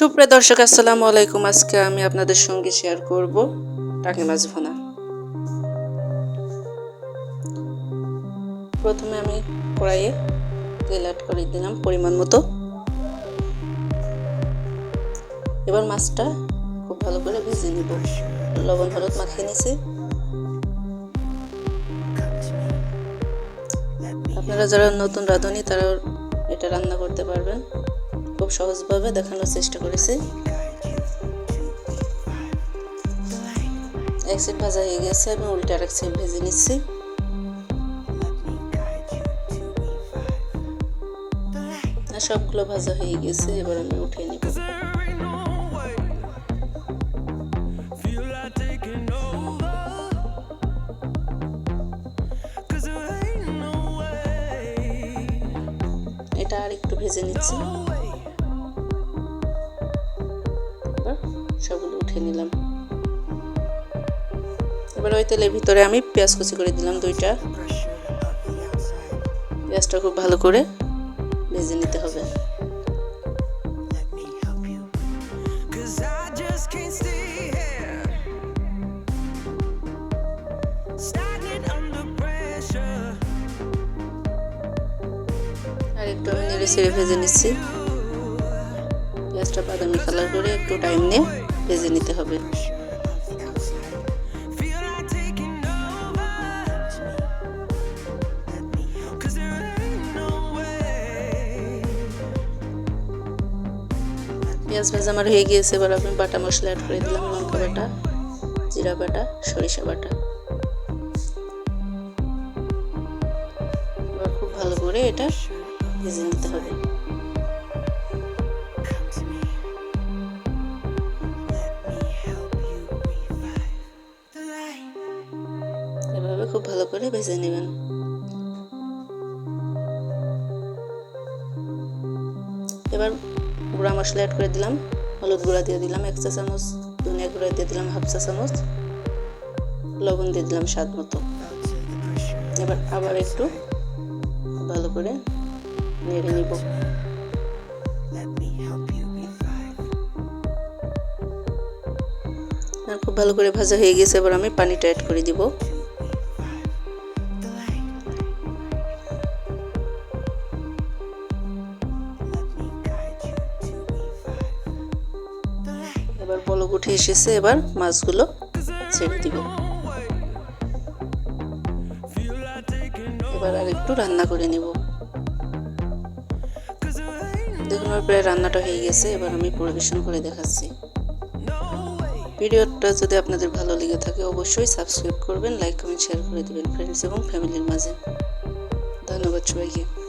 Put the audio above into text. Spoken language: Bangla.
সুপ্রিয় দর্শক, আসসালামু আলাইকুম। আজকে আমি আপনাদের সঙ্গে শেয়ার করব টাকি মাছ ভোনা। প্রথমে আমি কড়াইয়ে তেল অ্যাড করে দিলাম পরিমাণ মতো। এবার মাছটা খুব ভালো করে ভেজে নিব। লবণ, হলুদ মাখিয়ে নিছি আপনারা যারা নতুন রাঁধুনি তারা এটা রান্না করতে পারবেন। খুব সহজভাবে দেখানোর চেষ্টা করেছি। এক সাইড ভাজা হয়ে গেছে, আমি উল্টে আর এক ভেজে নিচ্ছি। সবগুলো ভাজা হয়ে গেছে, এবার আমি উঠিয়ে নিব। এটা আর একটু ভেজে নিচ্ছি। সবগুলো উঠে নিলাম। এবার ওই তেলের ভিতরে আমি পেঁয়াজ কুচি করে দিলাম দুইটা। পেঁয়াজটা খুব ভালো করে ভেজে নিতে হবে। আর একটু আমি নেড়ে ভেজে নিচ্ছি। পেঁয়াজটা বাদামি কালার করে একটু টাইম নিয়ে ভেজে নিতে হবে। পেঁয়াজ ভাজা আমার হয়ে গিয়েছে, এবার আমি বাটা মশলা অ্যাড করে দিলাম, লঙ্কা বাটা, জিরা বাটা, সরিষা বাটা। এবার খুব ভালো করে এটা ভেজে নিতে হবে। খুব ভালো করে ভেজে নেবেন। এবার গুঁড়া মশলা অ্যাড করে দিলাম, হলুদ গুঁড়া দিয়ে দিলাম, এক চা চামচ, ধনিয়া গুঁড়া দিয়ে দিলাম, হাফ চা চামচ, লবণ দিয়ে দিলাম স্বাদ মতো। এবার আবার একটু ভালো করে নেড়ে নিব। খুব ভালো করে ভাজা হয়ে গেছে, এবার আমি পানিটা অ্যাড করে দিব। এবার বলক উঠে এসেছে, এবার মাছগুলো ছেড়ে দিব। এবার আর একটু রান্না করে নেব। দেখুন, আমার প্রায় রান্নাটা হয়ে গেছে, এবার আমি পরিবেশন করে দেখাচ্ছি। ভিডিওটা যদি আপনাদের ভালো লেগে থাকে, অবশ্যই সাবস্ক্রাইব করবেন, লাইক, কমেন্ট, শেয়ার করে দেবেন ফ্রেন্ডস এবং ফ্যামিলির মাঝে। ধন্যবাদ সবাইকে।